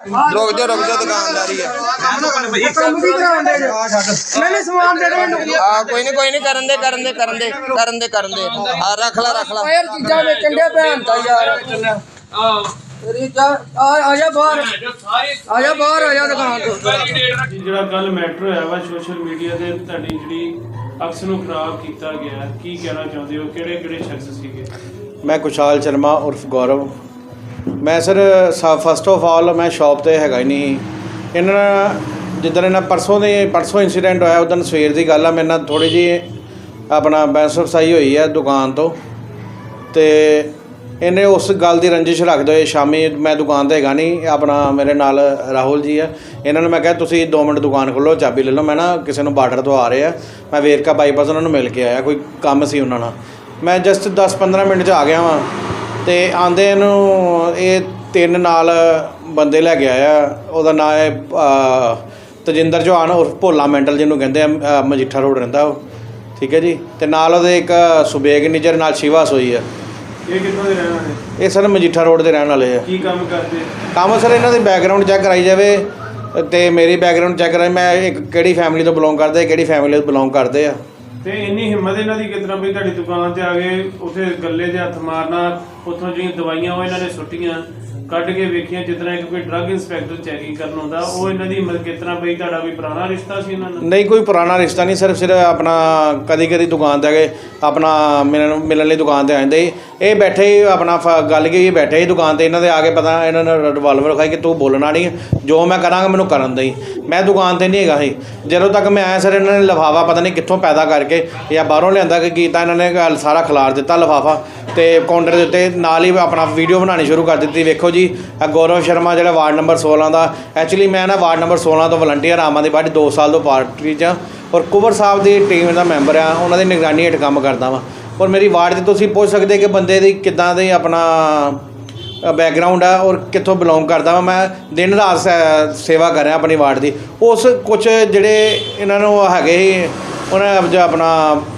ਰੁਕ ਜਾ ਰੁਕ ਜਾ ਦੁਕਾਨਦਾਰੀ ਆ ਕੰਮ ਕੀ ਕਰਾਉਂਦੇ ਜੇ ਮੈਨੂੰ ਸਮਾਨ ਦੇ ਦੇ ਮੈਨੂੰ ਆ ਕੋਈ ਨਹੀਂ ਕੋਈ ਨਹੀਂ ਕਰਨ ਦੇ ਕਰਨ ਦੇ ਕਰਨ ਦੇ ਕਰਨ ਦੇ ਕਰਨ ਦੇ। ਆ ਰੱਖ ਲੈ ਰੱਖ ਲੈ। ਫਾਇਰ ਚੀਜ਼ਾਂ ਵੇਚਣ ਦੇ ਭੈਣ। ਦਾ ਯਾਰ ਤੇਰੀ ਜਾ ਆ ਆ ਜਾ ਬਾਹਰ। ਆ ਜਾ ਬਾਹਰ ਆ ਜਾ ਦੁਕਾਨ ਤੋਂ। ਜਿਹੜਾ ਕੱਲ ਮੈਟਰ ਹੋਇਆ ਵਾ ਸੋਸ਼ਲ ਮੀਡੀਆ ਤੇ ਤੁਹਾਡੀ ਜਿਹੜੀ ਅਕਸ ਨੂੰ ਖਰਾਬ ਕੀਤਾ ਗਿਆ ਕੀ ਕਹਿਣਾ ਚਾਹੁੰਦੇ ਹੋ? ਕਿਹੜੇ ਕਿਹੜੇ ਸ਼ਖਸ ਸੀਗੇ? ਮੈਂ ਕੁਸ਼ਾਲ ਸ਼ਰਮਾ ਉਰਫ ਗੌਰਵ। ਮੈਂ ਸਰ ਫਸਟ ਆਫ ਆਲ ਮੈਂ ਸ਼ਾਪ ਤੇ ਹੈਗਾ ਹੀ ਨਹੀਂ। ਇਹਨਾਂ ਜਿੱਦਣ ਇਹਨਾਂ ਪਰਸੋਂ ਦੇ, ਪਰਸੋਂ ਇਨਸੀਡੈਂਟ ਹੋਇਆ, ਉਦੋਂ ਸਵੇਰ ਦੀ ਗੱਲ ਆ, ਮੇਰੇ ਨਾਲ ਥੋੜੀ ਜੀ ਆਪਣਾ ਬੈਂਸ ਫਸਾਈ ਹੋਈ ਹੈ ਦੁਕਾਨ ਤੋਂ। ਤੇ ਇਹਨੇ ਉਸ ਗੱਲ ਦੀ ਰੰਜਿਸ਼ ਰੱਖਦੇ ਹੋਏ ਸ਼ਾਮੀ ਮੈਂ ਦੁਕਾਨ ਤੇ ਹੈਗਾ ਨਹੀਂ, ਆਪਣਾ ਮੇਰੇ ਨਾਲ ਰਾਹੁਲ ਜੀ ਆ। ਇਹਨਾਂ ਨੂੰ ਮੈਂ ਕਿਹਾ, ਤੁਸੀਂ 2 ਮਿੰਟ ਦੁਕਾਨ ਖੋਲੋ, ਚਾਬੀ ਲੈ ਲਓ। ਮੈਂ ਨਾ ਕਿਸੇ ਨੂੰ ਬਾਰਡਰ ਤੋਂ ਆ ਰਹੇ ਆ ਮੈਂ ਵੇਰਕਾ ਬਾਈਪਾਸ ਉਹਨਾਂ ਨੂੰ ਮਿਲ ਕੇ ਆਇਆ, ਕੋਈ ਕੰਮ ਸੀ ਉਹਨਾਂ ਨਾਲ। ਮੈਂ ਜਸਟ 10-15 ਮਿੰਟ 'ਚ ਆ ਗਿਆ ਵਾਂ। ਤੇ ਆਂਦੇ ਨੂੰ ਇਹ ਤਿੰਨ ਨਾਲ ਬੰਦੇ ਲੈ ਕੇ ਆਇਆ। ਉਹਦਾ ਨਾਮ ਹੈ ਤਜਿੰਦਰ ਚੌਹਾਨ ਉਰਫ ਭੋਲਾ ਮੈਂਟਲ ਜਿਹਨੂੰ ਕਹਿੰਦੇ ਆ ਮਜੀਠਾ ਰੋਡ ਰਹਿੰਦਾ ਉਹ। ਠੀਕ ਹੈ ਜੀ? ਤੇ ਨਾਲ ਉਹਦੇ ਇੱਕ ਸੁਬੇਗ ਨਿਜਰ ਨਾਲ ਸ਼ਿਵਾ ਸੋਈ ਆ। ਇਹ ਕਿੱਥੋਂ ਦੇ ਰਹਿਣ ਵਾਲੇ? ਇਹ ਸਰ ਮਜੀਠਾ ਰੋਡ ਦੇ ਰਹਿਣ ਵਾਲੇ ਆ। ਕੀ ਕੰਮ ਕਰਦੇ? ਕੰਮ ਸਰ ਇਹਨਾਂ ਦੀ ਬੈਕਗ੍ਰਾਉਂਡ ਚੈੱਕ ਕਰਾਈ ਜਾਵੇ ਤੇ ਮੇਰੀ ਬੈਕਗ੍ਰਾਉਂਡ ਚੈੱਕ ਕਰਾਈ। ਮੈਂ ਇੱਕ ਕਿਹੜੀ ਫੈਮਿਲੀ ਤੋਂ ਬਿਲੋਂਗ ਕਰਦੇ ਕਿਹੜੀ ਫੈਮਿਲੀ ਤੋਂ ਬਿਲੋਂਗ ਕਰਦੇ ਆ। ਤੇ ਇੰਨੀ ਹਿੰਮਤ ਇਹਨਾਂ ਦੀ ਕਿਤਨਾ ਵੀ ਤੁਹਾਡੀ ਦੁਕਾਨ ਤੇ ਆ ਗਏ, ਉਥੇ ਗੱਲੇ 'ਚ ਹੱਥ ਮਾਰਨਾ, ਉਥੋਂ ਜਿਹੜੀਆਂ ਦਵਾਈਆਂ ਉਹ ਇਹਨਾਂ ਨੇ ਸੁੱਟੀਆਂ, ਕੱਢ ਕੇ ਵੇਖੀਆਂ ਜਿਤਨਾ ਇੱਕ ਕੋਈ ਡਰੱਗ ਇੰਸਪੈਕਟਰ ਚੈਕਿੰਗ ਕਰਨ ਆਉਂਦਾ, ਉਹ ਇਹਨਾਂ ਦੀ ਹਿੰਮਤ ਕਿਤਨਾ ਬਈ ਤੁਹਾਡਾ ਕੋਈ ਪੁਰਾਣਾ ਰਿਸ਼ਤਾ ਸੀ ਇਹਨਾਂ ਨਾਲ ਨਹੀਂ, ਕੋਈ ਪੁਰਾਣਾ ਰਿਸ਼ਤਾ ਨਹੀਂ, ਸਿਰਫ ਸਿਰਫ ਆਪਣਾ ਕਦੀ ਕਦੀ ਦੁਕਾਨ ਤੇ ਆ ਗਏ, ਆਪਣਾ ਮਿਲਣ ਮਿਲਣ ਲਈ ਦੁਕਾਨ ਤੇ ਆ ਜਾਂਦੇ ਸੀ। ਇਹ ਬੈਠੇ ਹੀ ਆਪਣਾ ਫ- ਗੱਲ ਕੀ ਇਹ ਬੈਠੇ ਹੀ ਦੁਕਾਨ ਤੇ, ਇਹਨਾਂ ਦੇ ਆ ਕੇ ਪਤਾ, ਇਹਨਾਂ ਨੇ ਰਿਵਾਲਵਰ ਖਾਈ ਕਿ ਤੂੰ ਬੋਲਣਾ ਨਹੀਂ, ਜੋ ਮੈਂ ਕਰਾਂਗਾ ਮੈਨੂੰ ਕਰਨ ਦੇਈ। ਮੈਂ ਦੁਕਾਨ ਤੇ ਨਹੀਂ ਹੈਗਾ ਸੀ। ਜਦੋਂ ਤੱਕ ਮੈਂ ਆਇਆ, ਸਰ, ਇਹਨਾਂ ਨੇ ਲਫਾਫਾ ਪਤਾ ਨਹੀਂ ਕਿੱਥੋਂ ਪੈਦਾ ਕਰਕੇ ਜਾਂ ਬਾਹਰੋਂ ਲਿਆਂਦਾ ਕਿ ਕੀਤਾ ਇਹਨਾਂ ਨੇ ਗੱਲ ਸਾਰਾ ਖਿਲਾਰ ਦਿੱਤਾ ਲਫਾਫਾ ਤੇ ਕਾਊਂਟਰ ਦੇ ਉੱਤੇ ਨਾਲ ਹੀ ਆਪਣਾ ਵੀਡੀਓ ਬਣਾਉਣੀ ਸ਼ੁਰੂ ਕਰ ਦਿੱਤੀ। ਵੇਖੋ ਜੀ ਇਹ ਗੌਰਵ ਸ਼ਰਮਾ ਜਿਹੜਾ ਵਾਰਡ ਨੰਬਰ 16 ਦਾ ਐਕਚੁਅਲੀ ਮੈਂ ਨਾ ਵਾਰਡ ਨੰਬਰ 16 ਤੋਂ ਵਲੰਟੀਅਰ ਆਮ ਆਦਮੀ ਪਾਰਟੀ 2 ਸਾਲ ਤੋਂ ਪਾਰਟੀ 'ਚ ਹਾਂ ਔਰ ਕੁਵਰ ਸਾਹਿਬ ਦੀ ਟੀਮ ਦਾ ਮੈਂਬਰ ਆ, ਉਹਨਾਂ ਦੀ ਨਿਗਰਾਨੀ ਹੇਠ ਕੰਮ ਕਰਦਾ ਵਾਂ। ਔਰ ਮੇਰੀ ਵਾਰਡ 'ਚ ਤੁਸੀਂ ਪੁੱਛ ਸਕਦੇ ਕਿ ਬੰਦੇ ਦੀ ਕਿੱਦਾਂ ਦੀ ਆਪਣਾ ਬੈਕਗ੍ਰਾਉਂਡ ਆ ਔਰ ਕਿੱਥੋਂ ਬਿਲੋਂਗ ਕਰਦਾ ਵਾ। ਮੈਂ ਦਿਨ ਰਾਤ ਸੈ- ਸੇਵਾ ਕਰ ਰਿਹਾ ਆਪਣੀ ਵਾਰਡ ਦੀ। ਉਸ ਕੁਝ ਜਿਹੜੇ ਇਹਨਾਂ ਨੂੰ ਹੈਗੇ ਉਹਨਾਂ ਜੋ ਆਪਣਾ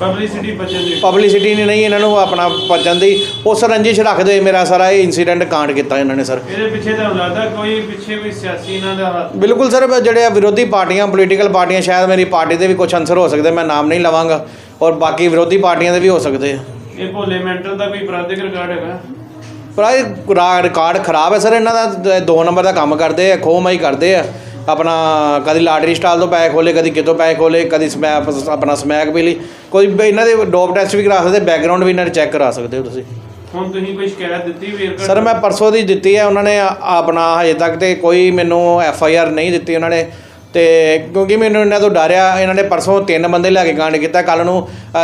ਪਬਲਿਸਿਟੀ ਬਚਣ ਦੀ ਪਬਲਿਸਿਟੀ ਨੇ ਨਹੀਂ ਇਹਨਾਂ ਨੂੰ ਆਪਣਾ ਭੱਜਣ ਦੀ। ਉਸ ਰੰਜਿਸ਼ ਰੱਖਦੇ ਮੇਰਾ ਸਾਰਾ ਇਹ ਇਨਸੀਡੈਂਟ ਕਾਂਡ ਕੀਤਾ ਇਹਨਾਂ ਨੇ ਸਰ। ਇਹਦੇ ਪਿੱਛੇ ਤਾਂ ਲੱਗਦਾ ਕੋਈ ਪਿੱਛੇ ਕੋਈ ਸਿਆਸੀ ਇਹਨਾਂ ਦਾ ਹੱਥ। ਬਿਲਕੁਲ ਸਰ ਜਿਹੜੇ ਵਿਰੋਧੀ ਪਾਰਟੀਆਂ ਪੋਲੀਟੀਕਲ ਪਾਰਟੀਆਂ ਸ਼ਾਇਦ ਮੇਰੀ ਪਾਰਟੀ ਦੇ ਵੀ ਕੁਝ ਅਨਸਰ ਹੋ ਸਕਦੇ ਮੈਂ ਨਾਮ ਨਹੀਂ ਲਵਾਂਗਾ। ਔਰ ਬਾਕੀ ਵਿਰੋਧੀ ਪਾਰਟੀਆਂ ਦੇ ਵੀ ਹੋ ਸਕਦੇ ਆ। ਇਹ ਭੋਲੇ ਮੈਂਟਲ ਦਾ ਕੋਈ ਅਪਰਾਧਿਕ ਰਿਕਾਰਡ ਹੈਗਾ? ਪਰ ਇਹ ਰਿਕਾਰਡ ਖਰਾਬ ਹੈ ਸਰ ਇਹਨਾਂ ਦਾ ਦ- ਦੋ ਨੰਬਰ ਦਾ ਕੰਮ ਕਰਦੇ ਆ ਖੋਹਮਾਈ ਕਰਦੇ ਆ। ਆਪਣਾ ਕਦੀ ਲਾਟਰੀ ਸਟਾਲ ਤੋਂ ਪੈਸੇ ਖੋਲੇ ਕਦੀ ਕਿਤੋਂ ਪੈਸੇ ਖੋਲੇ ਕਦੀ ਸਮੈਕ ਆਪਣਾ ਸਮੈਕ ਵੀ ਲਈ। ਕੋਈ ਇਹਨਾਂ ਦੇ ਡੋਪ ਟੈਸਟ ਵੀ ਕਰਾ ਸਕਦੇ ਬੈਕਗ੍ਰਾਉਂਡ ਵੀ ਇਹਨਾਂ ਦੇ ਚੈੱਕ ਕਰਾ ਸਕਦੇ ਹੋ ਤੁਸੀਂ। ਹੁਣ ਤੁਸੀਂ ਕੋਈ ਸ਼ਿਕਾਇਤ ਦਿੱਤੀ ਵੇਰਕਾ ਸਰ ਮੈਂ ਪਰਸੋਂ ਦੀ ਦਿੱਤੀ ਹੈ ਉਹਨਾਂ ਨੇ ਆਪਣਾ ਹਜੇ ਤੱਕ ਤੇ ਕੋਈ ਮੈਨੂੰ ਐਫ ਆਈ ਆਰ ਨਹੀਂ ਦਿੱਤੀ ਉਹਨਾਂ ਨੇ। ਤੇ ਕਿਉਂਕਿ ਮੈਨੂੰ ਇਹਨਾਂ ਤੋਂ ਡਰਿਆ ਇਹਨਾਂ ਨੇ ਪਰਸੋਂ ਤਿੰਨ ਬੰਦੇ ਲੈ ਕੇ ਕਾਂਡ ਕੀਤਾ ਕੱਲ ਨੂੰ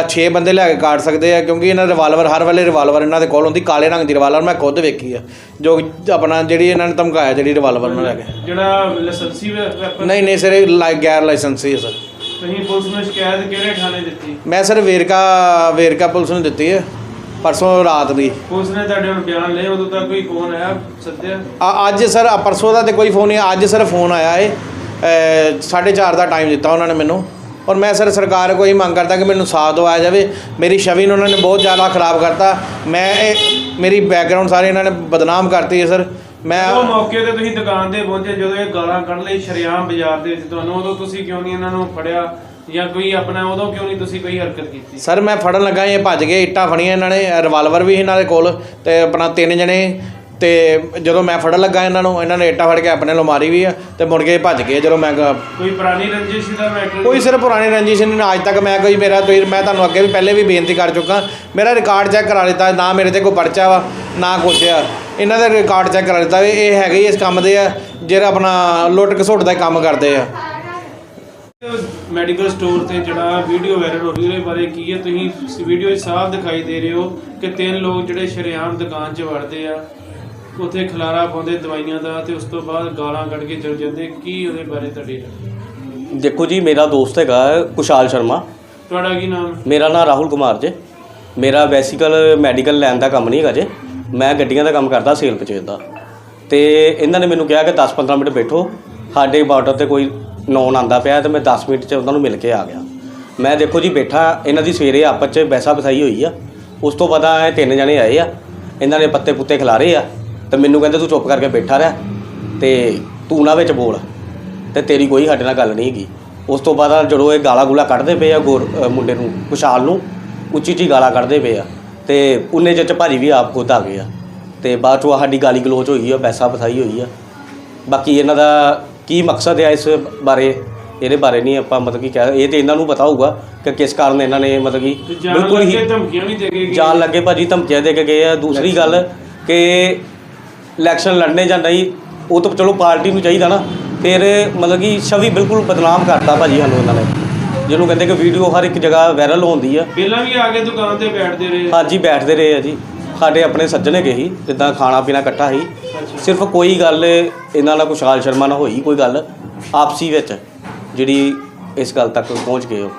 6 ਬੰਦੇ ਲੈ ਕੇ ਕਾਟ ਸਕਦੇ ਆ ਕਿਉਂਕਿ ਇਹਨਾਂ ਰਿਵਾਲਵਰ ਹਰ ਵੇਲੇ ਰਿਵਾਲਵਰ ਇਹਨਾਂ ਦੇ ਕੋਲ ਹੁੰਦੀ ਕਾਲੇ ਰੰਗ ਦੀ ਰਿਵਾਲਵਰ ਮੈਂ ਖੁਦ ਵੇਖੀ ਆ ਜੋ ਆਪਣਾ ਜਿਹੜੀ ਇਹਨਾਂ ਨੇ ਧਮਕਾਇਆ ਜਿਹੜੀ ਰਿਵਾਲਵਰ ਨਾਲ ਲੈ ਕੇ। ਜਿਹੜਾ ਲਾਇਸੈਂਸੀ ਵੈਪਨ ਨਹੀਂ ਨਹੀਂ ਸਰ ਇਹ ਗੈਰ ਲਾਇਸੈਂਸੀ ਹੈ ਸਰ। ਤੁਸੀਂ ਪੁਲਿਸ ਨੂੰ ਸ਼ਿਕਾਇਤ ਕਿਹੜੇ ਥਾਣੇ ਦਿੱਤੀ? ਮੈਂ ਸਰ ਵੇਰਕਾ ਵੇਰਕਾ ਪੁਲਿਸ ਨੂੰ ਦਿੱਤੀ ਹੈ ਪਰਸੋਂ ਰਾਤ ਦੀ। ਪੁਲਿਸ ਨੇ ਤੁਹਾਡੇ ਹੁਣ ਬਿਆਨ ਲਏ ਉਦੋਂ ਤੱਕ ਕੋਈ ਫੋਨ ਆਇਆ ਸੱਦਿਆ? ਅੱਜ ਸਰ ਪਰਸੋਂ ਦਾ ਤੇ ਕੋਈ ਫੋਨ ਨਹੀਂ ਅੱਜ ਸਰ ਫੋਨ ਆਇਆ ਏ। 4:30 ਦਾ ਟਾਈਮ ਦਿੱਤਾ ਉਹਨਾਂ ਨੇ ਮੈਨੂੰ। ਔਰ ਮੈਂ ਸਰ ਸਰਕਾਰ ਕੋਈ ਮੰਗ ਕਰਦਾ ਕਿ ਮੈਨੂੰ ਸਾਥ ਦਵਾਇਆ ਜਾਵੇ। ਮੇਰੀ ਛਵੀ ਨੂੰ ਉਹਨਾਂ ਨੇ ਬਹੁਤ ਜ਼ਿਆਦਾ ਖਰਾਬ ਕਰਤਾ। ਮੈਂ ਇਹ ਮੇਰੀ ਬੈਕਗ੍ਰਾਉਂਡ ਸਾਰੇ ਇਹਨਾਂ ਨੇ ਬਦਨਾਮ ਕਰਤੀ ਹੈ ਸਰ। ਮੈਂ ਉਹ ਮੌਕੇ ਤੇ ਤੁਸੀਂ ਦੁਕਾਨ ਤੇ ਪਹੁੰਚੇ ਜਦੋਂ ਇਹ ਗਾਲਾਂ ਕੱਢ ਲਈ ਸ਼ਰਿਆਮ ਬਾਜ਼ਾਰ ਦੇ ਵਿੱਚ ਤੁਹਾਨੂੰ ਉਦੋਂ ਤੁਸੀਂ ਕਿਉਂ ਨਹੀਂ ਇਹਨਾਂ ਨੂੰ ਫੜਿਆ? ਜਾਂ ਕੋਈ ਆਪਣਾ ਉਦੋਂ ਕਿਉਂ ਨਹੀਂ ਤੁਸੀਂ ਕੋਈ ਹਰਕਤ ਕੀਤੀ? ਸਰ ਮੈਂ ਫੜਨ ਲੱਗਾ ਇਹ ਭੱਜ ਗਏ ਇੱਟਾਂ ਫੜੀਆਂ ਇਹਨਾਂ ਨੇ ਰਿਵਾਲਵਰ ਵੀ ਇਹਨਾਂ ਦੇ ਕੋਲ ਤੇ ਆਪਣਾ ਤਿੰਨ ਜਣੇ ਤੇ ਜਦੋਂ ਮੈਂ ਫੜਨ ਲੱਗਾ ਇਹਨਾਂ ਨੂੰ ਇਹਨਾਂ ਨੇ ਇੱਟਾਂ ਫੜ ਕੇ ਆਪਣੇ ਲਮਾਰੀ ਵੀ ਆ ਤੇ ਮੁੜ ਕੇ ਭੱਜ ਗਏ ਜਦੋਂ ਮੈਂ ਗ- ਕੋਈ ਪੁਰਾਣੀ ਰੰਜਿਸ਼ ਦਾ ਮੈਟਰ ਕੋਈ ਸਿਰਫ ਪੁਰਾਣੀ ਰੰਜਿਸ਼ ਨਹੀਂ ਅੱਜ ਤੱਕ ਮੈਂ ਕੋਈ ਮੇਰਾ ਤੁਸੀਂ ਮੈਂ ਤੁਹਾਨੂੰ ਅੱਗੇ ਵੀ ਪਹਿਲੇ ਵੀ ਬੇਨਤੀ ਕਰ ਚੁੱਕਾ। ਮੇਰਾ ਰਿਕਾਰਡ ਚੈੱਕ ਕਰਾ ਲਿੱਤਾ ਨਾ ਮੇਰੇ ਤੇ ਕੋਈ ਪਰਚਾ ਵਾ ਨਾ ਕੁਛ ਆ। ਇਹਨਾਂ ਦਾ ਰਿਕਾਰਡ ਚੈੱਕ ਕਰਾ ਲਿੱਤਾ ਵੀ ਇਹ ਹੈਗੇ ਹੀ ਇਸ ਕੰਮ ਦੇ ਆ ਜਿਹੜਾ ਆਪਣਾ ਲੁੱਟ ਘਸੁੱਟ ਦਾ ਕੰਮ ਕਰਦੇ ਆ। ਮੈਡੀਕਲ ਸਟੋਰ ਤੇ ਜਿਹੜਾ ਵੀਡੀਓ ਵਾਇਰਲ ਹੋ ਰਹੀ ਉਹਦੇ ਬਾਰੇ ਕੀ ਹੈ ਤੁਸੀਂ ਵੀਡੀਓ 'ਚ ਸਾਫ਼ ਦਿਖਾਈ ਦੇ ਰਹੇ ਹੋ ਕਿ ਤਿੰਨ ਲੋਕ ਜਿਹੜੇ ਸ਼ਰੇਆਮ ਦੁਕਾਨ 'ਚ ਵੜਦੇ ਆ। ਉੱਥੇ ਖਲਾਰਾ ਪਾਉਂਦੇ ਦਵਾਈਆਂ ਦਾ ਤੇ ਉਸ ਤੋਂ ਬਾਅਦ ਗਾਲਾਂ ਕੱਢ ਕੇ ਚਲ ਜਾਂਦੇ ਕੀ ਉਹਦੇ ਬਾਰੇ ਤੁਹਾਡੀ? ਦੇਖੋ ਜੀ ਮੇਰਾ ਦੋਸਤ ਹੈਗਾ ਕੁਸ਼ਾਲ ਸ਼ਰਮਾ। ਤੁਹਾਡਾ ਕੀ ਨਾਮ? ਮੇਰਾ ਨਾਮ ਰਾਹੁਲ ਕੁਮਾਰ ਜੇ। ਮੇਰਾ ਬੇਸਿਕਲ ਮੈਡੀਕਲ ਲੈਣ ਦਾ ਕੰਮ ਨਹੀਂ ਹੈਗਾ ਜੇ। ਮੈਂ ਗੱਡੀਆਂ ਦਾ ਕੰਮ ਕਰਦਾ ਸੇਲ ਪਰਚੇਜ਼ ਦਾ ਤੇ ਇਹਨਾਂ ਨੇ ਮੈਨੂੰ ਕਿਹਾ ਕਿ 10-15 ਮਿੰਟ ਬੈਠੋ। ਸਾਡੇ ਬਾਰਡਰ ਤੇ ਕੋਈ ਨੌਨ ਆਂਦਾ ਪਿਆ ਤੇ ਮੈਂ 10 ਮਿੰਟ 'ਚ ਉਹਨਾਂ ਨੂੰ ਮਿਲ ਕੇ ਆ ਗਿਆ। ਮੈਂ ਦੇਖੋ ਜੀ ਬੈਠਾ ਇਹਨਾਂ ਦੀ ਸਵੇਰੇ ਆਪਸ 'ਚ ਬੈਸਾ ਬਸਾਈ ਹੋਈ ਆ। ਉਸ ਤੋਂ ਬਾਅਦ ਇਹ ਤਿੰਨ ਜਣੇ ਆਏ ਆ। ਇਹਨਾਂ ਨੇ ਪੱਤੇ ਪੁੱਤੇ ਖਿਲਾਰੇ ਆ। ਤੇ ਮੈਨੂੰ ਕਹਿੰਦੇ ਤੂੰ ਚੁੱਪ ਕਰਕੇ ਬੈਠਾ ਰਹਿ ਤੇ ਤੂੰ ਨਾ ਵਿੱਚ ਬੋਲ। ਤੇ ਤੇਰੀ ਕੋਈ ਸਾਡੇ ਨਾਲ ਗੱਲ ਨਹੀਂ ਹੈਗੀ। ਉਸ ਤੋਂ ਬਾਅਦ ਜਦੋਂ ਇਹ ਗਾਲਾਂ ਗੂਲਾ ਕੱਢਦੇ ਪਏ ਆ ਗੋਰ ਅ, ਮੁੰਡੇ ਨੂੰ ਕੁਸ਼ਾਲ ਨੂੰ ਉੱਚੀ ਉੱਚੀ ਗਾਲਾਂ ਕੱਢਦੇ ਪਏ ਆ। ਤੇ ਉਹਨੇ ਚ ਭਾਜੀ ਵੀ ਆਪ ਖੁਦ ਆ ਗਏ ਆ। ਤੇ ਬਾਅਦ ਚੋਂ ਸਾਡੀ ਗਾਲੀ ਗਲੋਚ ਹੋਈ ਆ ਪੈਸਾ ਬਥਾਈ ਹੋਈ ਆ। ਬਾਕੀ ਇਹਨਾਂ ਦਾ ਕੀ ਮਕਸਦ ਹੈ ਇਸ ਬਾਰੇ ਇਹਦੇ ਬਾਰੇ ਨਹੀਂ ਆਪਾਂ ਮਤਲਬ ਕਿ ਕਹਿ ਇਹ ਤੇ ਇਹਨਾਂ ਨੂੰ ਪਤਾ ਹੋਊਗਾ ਕਿ ਕਿਸ ਕਾਰਨ ਇਹਨਾਂ ਨੇ ਮਤਲਬ ਕਿ ਬਿਲਕੁਲ ਹੀ ਧਮਕੀਆਂ ਵੀ ਦੇ ਕੇ ਜਾਣ ਲੱਗੇ ਭਾਜੀ ਧਮਕੀਆਂ ਦੇ ਕੇ ਗਏ ਆ। ਦੂਸਰੀ ਗੱਲ ਕਿ ਇਲੈਕਸ਼ਨ ਲੜਨੇ ਜਾਂ ਨਹੀਂ ਉਹ ਤਾਂ ਚਲੋ ਪਾਰਟੀ ਨੂੰ ਚਾਹੀਦਾ ਨਾ। ਫਿਰ ਮਤਲਬ ਕਿ ਛਵੀ ਬਿਲਕੁਲ ਬਦਨਾਮ ਕਰਤਾ ਭਾਜੀ ਸਾਨੂੰ ਇਹਨਾਂ ਨੇ। ਜਿਹਨੂੰ ਕਹਿੰਦੇ ਕਿ ਵੀਡੀਓ ਹਰ ਇੱਕ ਜਗ੍ਹਾ ਵਾਇਰਲ ਹੁੰਦੀ ਆ। ਪਹਿਲਾਂ ਵੀ ਆ ਕੇ ਦੁਕਾਨ ਤੇ ਬੈਠਦੇ ਰਹੇ। ਹਾਂਜੀ ਬੈਠਦੇ ਰਹੇ ਆ ਜੀ। ਸਾਡੇ ਆਪਣੇ ਸੱਜਣ ਹੈਗੇ ਸੀ ਜਿੱਦਾਂ ਖਾਣਾ ਪੀਣਾ ਇਕੱਠਾ ਸੀ। ਸਿਰਫ ਕੋਈ ਗੱਲ ਇਹਨਾਂ ਨਾਲ ਕੁਸ਼ਾਲ ਸ਼ਰਮਾ ਨਾਲ ਹੋਈ ਕੋਈ ਗੱਲ ਆਪਸੀ ਵਿੱਚ ਜਿਹੜੀ ਇਸ ਗੱਲ ਤੱਕ ਪਹੁੰਚ ਗਏ ਉਹ।